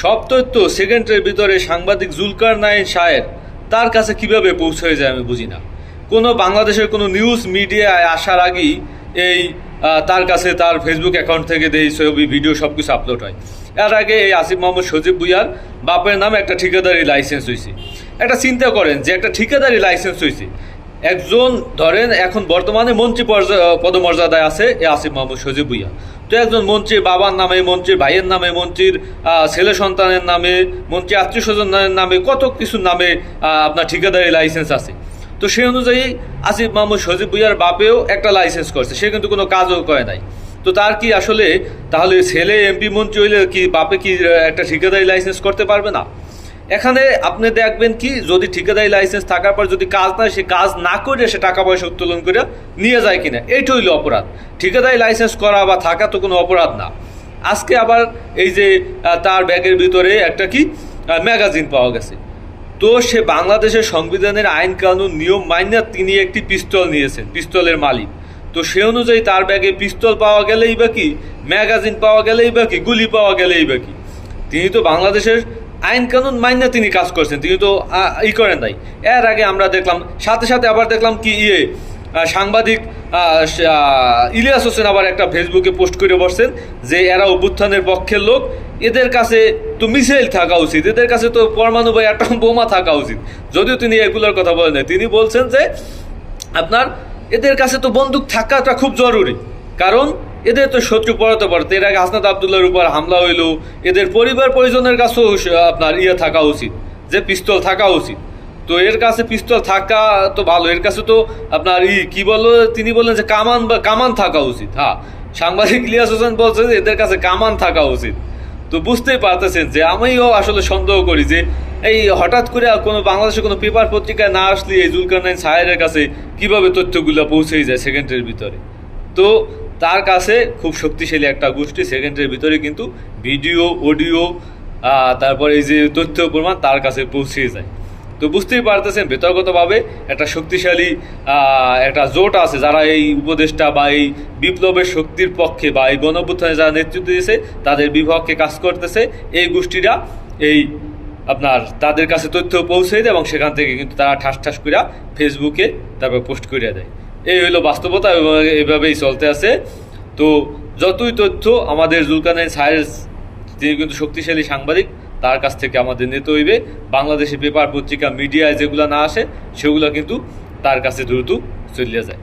সব তথ্য সেকেন্ডের ভিতরে সাংবাদিক জুলকার নাইন শায়ের। তার কাছে কীভাবে পৌঁছে যায় আমি বুঝি না। কোনো বাংলাদেশের কোনো নিউজ মিডিয়ায় আসার আগেই এই তার কাছে তার ফেসবুক অ্যাকাউন্ট থেকে এই ছবি ভিডিও সব কিছু আপলোড হয়। এর আগে এই আসিফ মোহাম্মদ সজিব ভুইয়ার বাপের নামে একটা ঠিকাদারি লাইসেন্স হয়েছে একটা চিন্তা করেন যে একটা ঠিকাদারি লাইসেন্স হয়েছে একজন ধরেন এখন বর্তমানে মন্ত্রী পদমর্যাদায় আছে এ আসিফ মোহাম্মদ সজিব ভুইয়া। তো একজন মন্ত্রীর বাবার নামে, মন্ত্রীর ভাইয়ের নামে, মন্ত্রীর ছেলে সন্তানের নামে মন্ত্রী আত্মীয় স্বজনের নামে কত কিছু নামে আপনার ঠিকাদারি লাইসেন্স আছে। তো সেই অনুযায়ী আসিফ মাহমুদ সজিব ভুইয়ার বাপেও একটা লাইসেন্স করছে, সে কিন্তু কোনো কাজও করে নাই। তো তার কি আসলে, তাহলে ছেলে এমপি মন্ত্রী হইলে কি বাপে কি একটা ঠিকাদারি লাইসেন্স করতে পারবে না? এখানে আপনি দেখবেন কি, যদি ঠিকাদারি লাইসেন্স থাকার পর যদি কাজ না, সে কাজ না করে সে টাকা পয়সা উত্তোলন করে নিয়ে যায় কিনা এইটা হইল অপরাধ। ঠিকাদারি লাইসেন্স করা বা থাকা তো কোনো অপরাধ না। আজকে আবার এই যে তার ব্যাগের ভিতরে একটা কি ম্যাগাজিন পাওয়া গেছে। তো সে বাংলাদেশের সংবিধানের আইন কানুন নিয়ম মান্য তিনি একটি পিস্তল নিয়েছেন, পিস্তলের মালিক। তো সে অনুযায়ী তার ব্যাগে পিস্তল পাওয়া গেলেই বা কি ম্যাগাজিন পাওয়া গেলেই বা কি, গুলি পাওয়া গেলেই বা কি। তিনি তো বাংলাদেশের আইন কানুন মান্য তিনি কাজ করছেন, তিনি তো ই করেন নাই। এর আগে আমরা দেখলাম, সাথে সাথে আবার দেখলাম কি ইয়ে সাংবাদিক ইলিয়াস হোসেন আবার একটা ফেসবুকে পোস্ট করে বসছেন যে এরা অভ্যুত্থানের পক্ষের লোক, এদের কাছে তো মিসাইল থাকা উচিত, এদের কাছে তো পরমাণু বা অ্যাটম বোমা থাকা উচিত। যদিও তিনি এগুলোর কথা বলেন তিনি বলছেন যে আপনার এদের কাছে তো বন্দুক থাকাটা খুব জরুরি। কারণ এদের তো শত্রু পড়াতে পারতে এর আগে হাসনাত আবদুল্লার উপর হামলা হইল। এদের পরিবার পরিজনের কাছেও আপনার ইয়ে থাকা উচিত, যে পিস্তল থাকা উচিত। তো এর কাছে পিস্তল থাকা তো ভালো, এর কাছে তো আপনার ই কি বলল, তিনি বললেন যে কামান বা কামান থাকা উচিত। হ্যাঁ সাংবাদিক ইলিয়াস হোসেন বলছে যে এদের কাছে কামান থাকা উচিত। তো বুঝতেই পারতেছেন যে আমিও আসলে সন্দেহ করি যে এই হঠাৎ করে কোনো বাংলাদেশের কোনো পেপার পত্রিকায় না আসলে এই জুলকারনাইন সাহেরের কাছে কীভাবে তথ্যগুলো পৌঁছেই যায় সেকেন্ডের ভিতরে। তো তার কাছে খুব শক্তিশালী একটা গোষ্ঠী, সেকেন্ডের ভিতরে কিন্তু ভিডিও, অডিও তারপরে এই যে তথ্য প্রমাণ তার কাছে পৌঁছে যায়। তো বুঝতেই পারতেছেন বেতর্গতভাবে একটা শক্তিশালী একটা জোট আছে যারা এই উপদেষ্টা বা এই বিপ্লবের শক্তির পক্ষে বা এই গণঅভ্যুত্থানে যারা নেতৃত্ব দিয়েছে, তাদের বিভাগকে কাজ করতেছে। এই গোষ্ঠীরা এই আপনার তাদের কাছে তথ্য পৌঁছে দেয় এবং সেখান থেকে কিন্তু তারা ঠাস ঠাস করে ফেসবুকে তারপর পোস্ট করিয়া দেয়। এই হইল বাস্তবতা এবং এভাবেই চলতে আছে। তো যতই তথ্য আমাদের জুলকানের সায়েন্স তিনি কিন্তু শক্তিশালী সাংবাদিক, তার কাছ থেকে আমাদের নিতে হইবে। বাংলাদেশে পেপার, পত্রিকা, মিডিয়ায় যেগুলো না আসে, সেগুলো কিন্তু তার কাছে দ্রুত চলিয়া যায়।